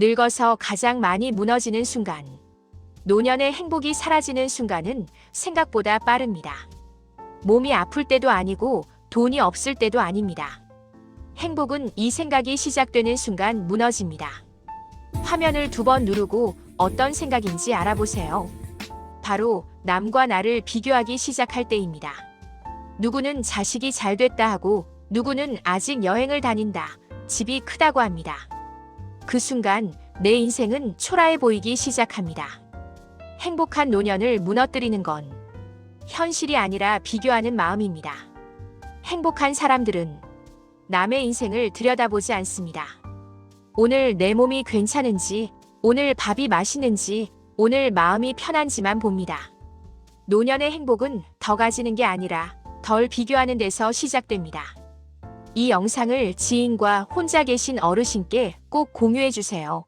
늙어서 가장 많이 무너지는 순간. 노년의 행복이 사라지는 순간은 생각보다 빠릅니다. 몸이 아플 때도 아니고 돈이 없을 때도 아닙니다. 행복은 이 생각이 시작되는 순간 무너집니다. 화면을 두 번 누르고 어떤 생각인지 알아보세요. 바로 남과 나를 비교하기 시작할 때입니다. 누구는 자식이 잘 됐다 하고 누구는 아직 여행을 다닌다. 집이 크다고 합니다. 그 순간 내 인생은 초라해 보이기 시작합니다. 행복한 노년을 무너뜨리는 건 현실이 아니라 비교하는 마음입니다. 행복한 사람들은 남의 인생을 들여다보지 않습니다. 오늘 내 몸이 괜찮은지, 오늘 밥이 맛있는지, 오늘 마음이 편한지만 봅니다. 노년의 행복은 더 가지는 게 아니라 덜 비교하는 데서 시작됩니다. 이 영상을 지인과 혼자 계신 어르신께 꼭 공유해 주세요.